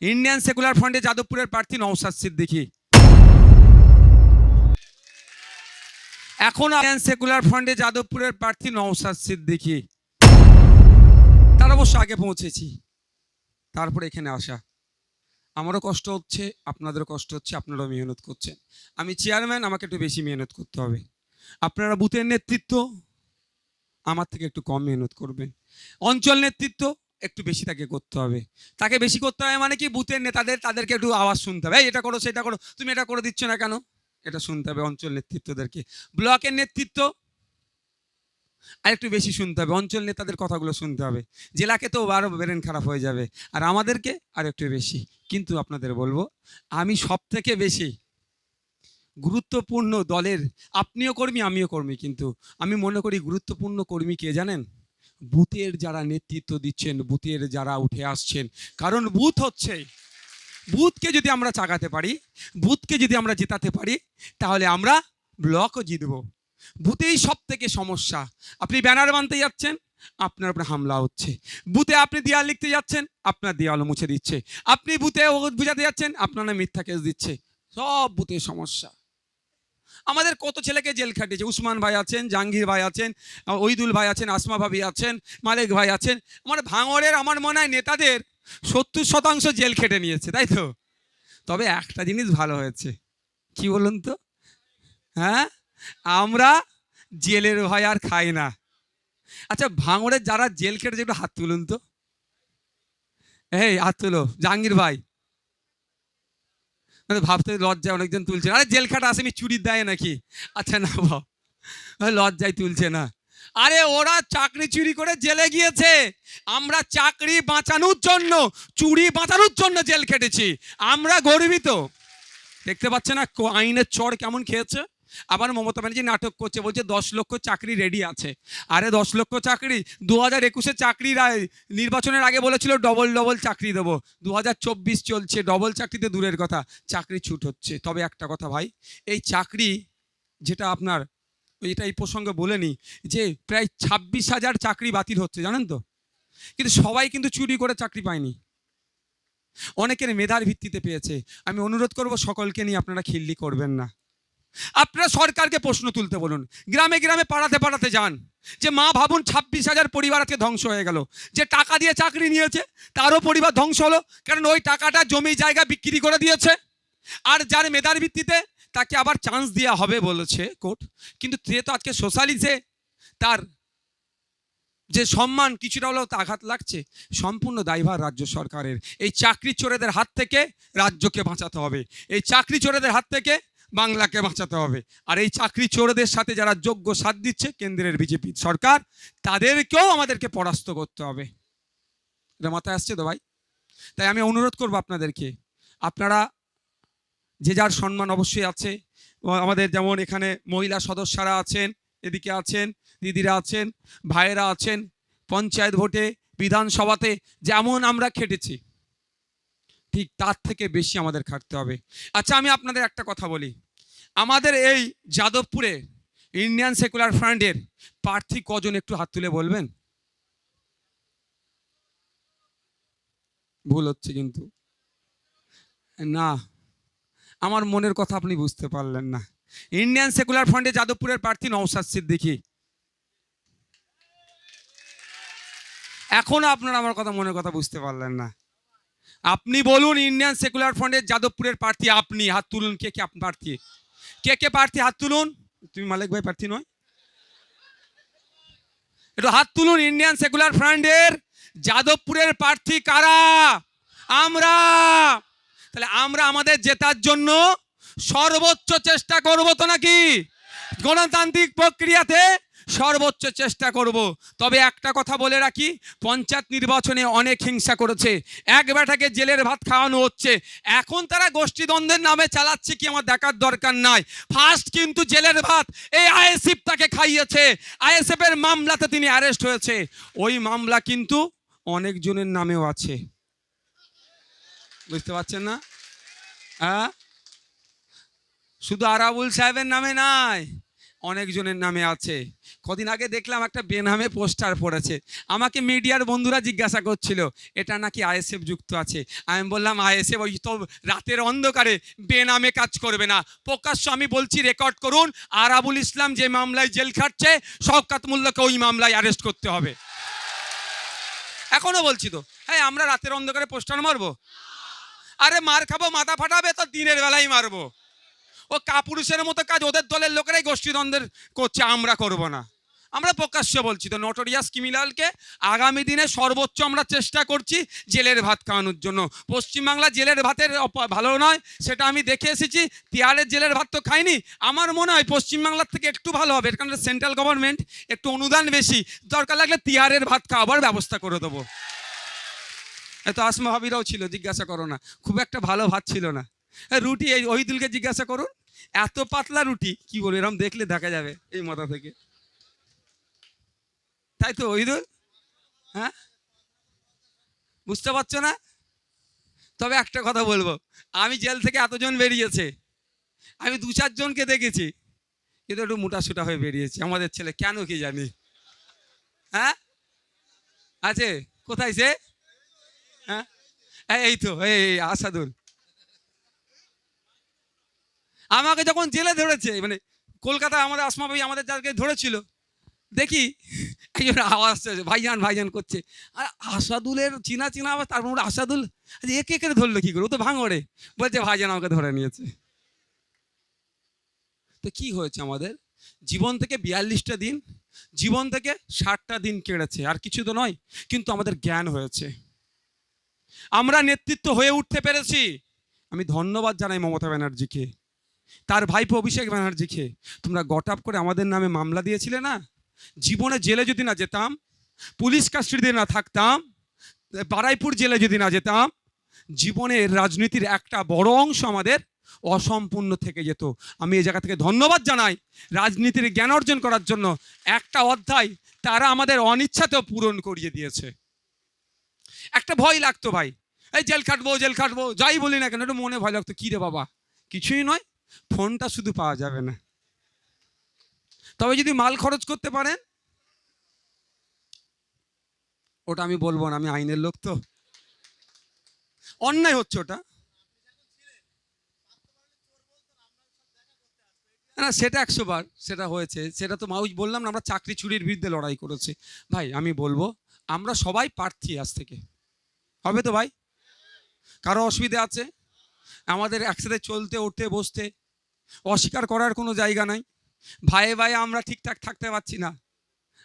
Indian secular ফ্রন্টে যাদবপুরের প্রার্থী নওসাদ সিদ্দিকী। এখন ইন্ডিয়ান সেকুলার ফ্রন্টে যাদবপুরের প্রার্থী নওসাদ সিদ্দিকী। তার অবশ্য আগে পৌঁছেছি। তারপরে এখানে আসা। আমারও কষ্ট হচ্ছে, আপনাদেরও কষ্ট হচ্ছে, আপনারাও মেহনত করছেন। আমি চেয়ারম্যান আমাকে একটু বেশি মেহনত করতে হবে। আপনারা বুথের নেতৃত্ব, আমার থেকে একটু কম মেহনত করবেন। অঞ্চল নেতৃত্ব একটু বেশি তাকে করতে হবে। তাকে বেশি করতে হবে মানে কি? বুথের নেতাদের তাদেরকে একটু আওয়াজ শুনতে হবে। "এই, এটা করো সেটা করো। তুমি এটা করে দিচ্ছ না কেন? এটা শুনতে হবে অঞ্চল নেতৃত্বদেরকে। ব্লকের নেতৃত্ব আর একটু বেশি শুনতে হবে। অঞ্চল নেতাদের কথাগুলো শুনতে হবে। জেলাকে তো আরও ব্রেন খারাপ হয়ে যাবে। আর আমাদেরকে আর একটু বেশি। কিন্তু আপনাদের বলব আমি সব থেকে বেশি গুরুত্বপূর্ণ দলের আপনিও কর্মী আমিও কর্মী কিন্তু। আমি মনে করি গুরুত্বপূর্ণ কর্মী কে জানেন? বুথের যারা নেতৃত্ব দিচ্ছেন বুথের যারা উঠে আসছেন, কারণ বুথ হচ্ছে বুথকে যদি আমরা চাগাতে পারি বুথকে যদি আমরা জেতাতে পারি, তাহলে আমরা ব্লকও জিতব। বুথেই সব থেকে সমস্যা। আপনি ব্যানার বানতে যাচ্ছেন, আপনার উপরে হামলা হচ্ছে। বুথে আপনি দেয়াল লিখতে যাচ্ছেন, আপনার দেয়ালও মুছে দিচ্ছে। আপনি বুথে বুঝাতে যাচ্ছেন, আপনার মিথ্যা কেস দিচ্ছে। সব বুথে সমস্যা। আমাদের কত ছেলেকে জেল খাটিয়েছে? উসমান ভাই আছেন, জাহাঙ্গীর ভাই আছেন ওইদুল ভাই আছেন, আসমা ভাবি আছেন, মালিক ভাই আছেন। আমার ভাঙড়ের, আমার মনে হয় নেতাদের সত্তর শতাংশ জেল খেটে নিয়েছে, তাই তো? তবে একটা জিনিস ভালো হয়েছে। কি বলুন তো? হ্যাঁ? আমরা জেলের ভয় আর খাই না। আচ্ছা ভাঙড়ের যারা জেল খেটেছে, একটু হাত তুলুন তো। এই, হাত তুলো, জাহাঙ্গীর ভাই। ভাবতে লজ্জা অনেকজন তুলছে আরে জেল খাটা আসামি চুরির দেয় নাকি? আচ্ছা না বাবা। লজ্জায় তুলছে না। আরে ওরা চাকরি চুরি করে জেলে গিয়েছে। আমরা চাকরি বাঁচানোর জন্য, চুরি বাঁচানোর জন্য জেল খেটেছি। আমরা গর্বিত। দেখতে পাচ্ছে না আইনের চর কেমন খেয়েছে? আবার মমতা ব্যানার্জি নাটক করছে, বলছে দশ লক্ষ চাকরি রেডি আছে। আরে দশ লক্ষ চাকরি? দু হাজার একুশে চাকরির আয়- নির্বাচনের আগে বলেছিল ডবল ডবল চাকরি দেবো। দু হাজার চব্বিশ চলছে ডবল চাকরিতে দূরের কথা। চাকরি ছুট হচ্ছে। তবে একটা কথা ভাই, এই চাকরি যেটা আপনার, এটা এই প্রসঙ্গে বলে নিই যে প্রায় ছাব্বিশ হাজার চাকরি বাতিল হচ্ছে, জানেন তো? কিন্তু সবাই কিন্তু চুরি করে চাকরি পায়নি। অনেকের মেধার ভিত্তিতে পেয়েছে। আমি অনুরোধ করব সকলকে নিয়ে আপনারা খিল্লি করবেন না। আপনারা সরকারকে প্রশ্ন তুলতে বলুন। গ্রামে গ্রামে পাড়াতে পাড়াতে যান। যে মা ভাবুন ছাব্বিশ হাজার পরিবার আজকে ধ্বংস হয়ে গেল। যে টাকা দিয়ে চাকরি নিয়েছে, তারও পরিবার ধ্বংস হলো। কারণ ওই টাকাটা জমি জায়গা বিক্রি করে দিয়েছে। আর যার মেধার ভিত্তিতে তাকে আবার চান্স দেওয়া হবে বলেছে কোর্ট। কিন্তু সে তো আজকে সোশ্যালিসে তার যে সম্মান কিছুটা হলেও আঘাত লাগছে, সম্পূর্ণ দায়ভার রাজ্য সরকারের। এই চাকরি চোরেদের হাত থেকে রাজ্যকে বাঁচাতে হবে। এই চাকরি চোরেদের হাত থেকে বাংলাকে বাঁচাতে হবে। আর এই চাকরি চোরদের সাথে যারা যোগ্য সাথ দিচ্ছে, কেন্দ্রের বিজেপি সরকার, তাদেরকেও আমাদেরকে পরাস্ত করতে হবে। এটা মাথায় আসছে তো ভাই? তাই আমি অনুরোধ করব আপনাদেরকে, আপনারা যে যার সম্মান অবশ্যই আছে আমাদের যেমন এখানে মহিলা সদস্যরা আছেন, এদিকে আছেন, দিদিরা আছেন, ভাইয়েরা আছেন, পঞ্চায়েত ভোটে, বিধানসভাতে যেমন আমরা খেটেছি ঠিক তার থেকে বেশি আমাদের খাটতে হবে। আচ্ছা আমি আপনাদের একটা কথা বলি। আমাদের এই যাদবপুরে ইন্ডিয়ান সেকুলার ফ্রান্ডের প্রার্থী কজন একটু হাত তুলে বলবেন? ভুল হচ্ছে কিন্তু। না, আমার মনের কথা আপনি বুঝতে পারলেন না। ইন্ডিয়ান সেকুলার ফ্রন্টে যাদবপুরের প্রার্থী নওসাদ সিদ্দিকী। এখনও আপনারা আমার কথা, মনের কথা বুঝতে পারলেন না। আপনি বলুন ইন্ডিয়ান সেকুলার ফ্রন্টের যাদবপুরের প্রার্থী আপনি, হাত তুলুন, কে কে আপনি প্রার্থী? কে কে প্রার্থী, হাত তুলুন? তুমি মালিক ভাই প্রার্থী নয়? একটু হাত তুলুন ইন্ডিয়ান সেকুলার ফ্রন্টের যাদবপুরের প্রার্থী কারা? আমরা! তাহলে আমরা আমাদের জেতার জন্য সর্বোচ্চ চেষ্টা করব তো নাকি? গণতান্ত্রিক প্রক্রিয়াতে সর্বোচ্চ চেষ্টা করব। তবে একটা কথা বলে রাখি, পঞ্চায়েত নির্বাচনে অনেক হিংসা করেছে। এক বেটাকে জেলের ভাত খাওয়ানো হচ্ছে। এখন তারা গোষ্ঠীদ্বন্দ্বের নামে চালাচ্ছে কি আমার দেখার দরকার নাই। ফার্স্ট কিন্তু জেলের ভাত, এই আইএসএফ তাকে খাইয়েছে। আইএসএফ এর মামলাতে তিনি অ্যারেস্ট হয়েছে। ওই মামলা কিন্তু অনেকজনের নামেও আছে। বুঝতে পারছেন না? হ্যাঁ? শুধু আরাবুল সাহেবের নামে নাই। অনেকজনের নামে আছে। কদিন আগে দেখলাম একটা বেনামে পোস্টার পড়েছে। আমাকে মিডিয়ার বন্ধুরা জিজ্ঞাসা করছিল, এটা নাকি আইএসএফ যুক্ত আছে? আমি বললাম, আইএসএফ ওই তো রাতের অন্ধকারে বেনামে কাজ করবে না। প্রকাশ্য আমি বলছি, রেকর্ড করুন, আরাবুল ইসলাম যে মামলায় জেল খাটছে, শওকাত মোল্লাকে ওই মামলায় অ্যারেস্ট করতে হবে। এখনও বলছি তো হ্যাঁ আমরা রাতের অন্ধকারে পোস্টার মারবো? আরে, মার খাব, মাথা ফাটাবে, তো দিনের বেলায় মারবো। ও কাপুরুষের মতো কাজ, ওদের দলের লোকেরাই গোষ্ঠীদ্বন্দ্বের করছে, আমরা করব না। আমরা প্রকাশ্য বলছি, তো নটোরিয়াস কিমিলালকে আগামী দিনে সর্বোচ্চ আমরা চেষ্টা করছি জেলের ভাত খাওয়ানোর জন্য। পশ্চিমবাংলা জেলের ভাতের ভালো নয়, সেটা আমি দেখে এসেছি তিয়ারের জেলের ভাত তো খাইনি। আমার মনে হয় পশ্চিমবাংলার থেকে একটু ভালো হবে কারণ সেন্ট্রাল গভর্নমেন্ট একটু অনুদান বেশি, দরকার লাগলে তিয়ারের ভাত খাওয়াবার ব্যবস্থা করে দেবো। এত আসমা ভাবিরাও ছিল, জিজ্ঞাসা করো না, খুব একটা ভালো ভাত ছিল না। রুটি এই ওহিদুলকে জিজ্ঞাসা করুন। এত পাতলা রুটি, কি বলব এরকম দেখলে দেখা যাবে এই মাথা থেকে। তাই তো, ওহিদুল? হ্যাঁ? বুঝতে পারছ না? তবে একটা কথা বলব, আমি জেল থেকে এতজন বেরিয়েছে, আমি দু চারজনকে দেখেছি, কিন্তু একটু মোটা সোটা হয়ে বেরিয়েছে। আমাদের ছেলে কেন কি জানি? হ্যাঁ? আছে? কোথায় সে? হ্যাঁ? এই- তো এই, আসাদুল। আমাকে যখন জেলে ধরেছে মানে কলকাতা আমাদের আসমা ভাই আমাদের যাকে ধরেছিল দেখি একজন আওয়াজ আসছে, ভাইজান ভাইজান করছে। আর আসাদুলের চিনা চিনা আবার তারপর বলে, আসাদুল একে একে ধরলো কী করে? ও তো ভাঙড়ে। বলছে ভাইজান আমাকে ধরে নিয়েছে। তো কি হয়েছে আমাদের? জীবন থেকে বিয়াল্লিশটা দিন জীবন থেকে ষাটটা দিন কেড়েছে আর কিছু তো নয় কিন্তু আমাদের জ্ঞান হয়েছে। আমরা নেতৃত্ব হয়ে উঠতে পেরেছি। আমি ধন্যবাদ জানাই মমতা ব্যানার্জিকে। তার ভাইপো অভিষেক ব্যানার্জিকে তোমরা গট আপ করে আমাদের নামে মামলা দিয়েছিলে না? জীবনে জেলে যদি না যেতাম, পুলিশ কাস্টডিতে না থাকতাম, বারাইপুর জেলে যদি না যেতাম, জীবনের রাজনীতির একটা বড় অংশ আমাদের অসম্পূর্ণ থেকে যেত। আমি এই জায়গা থেকে ধন্যবাদ জানাই রাজনীতির জ্ঞান অর্জন করার জন্য। একটা অধ্যায় তারা আমাদের অনিচ্ছাতেও পূরণ করিয়ে দিয়েছে। একটা ভয় লাগতো ভাই। এই জেল খাটবো জেল খাটবো, যাই বলি না কেন, একটু মনে ভয় লাগতো। কী রে বাবা? কিছুই নয়। ফোনটা শুধু পাওয়া যাবে না। তবে যদি মাল খরচ করতে পারেন, ওটা আমি বলব না, আমি আইনের লোক তো। অন্যায় হচ্ছে ওটা। না, সেটা একশো বার, সেটা হয়েছে। সেটা তো মাউজ বললাম না, আমরা চাকরি চুরির বিরুদ্ধে লড়াই করেছি। ভাই, আমি বলব, আমরা সবাই প্রার্থী আজ থেকে। হবে তো ভাই? কারও অসুবিধা আছে? আমাদের একসাথে চলতে, উঠতে, বসতে অস্বীকার করার কোনো জায়গা নাই। ভাইয়ে ভাইয়ে আমরা ঠিকঠাক থাকতে পারছি না।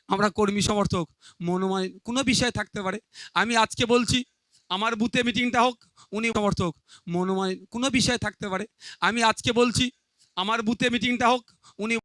আমরা কর্মী সমর্থক মনোময় কোনো বিষয়ে থাকতে পারে। আমি আজকে বলছি, আমার বুথে মিটিংটা হোক, উনি সমর্থক মনোময় কোনো বিষয়ে থাকতে পারে। আমি আজকে বলছি, আমার বুথে মিটিংটা হোক, উনি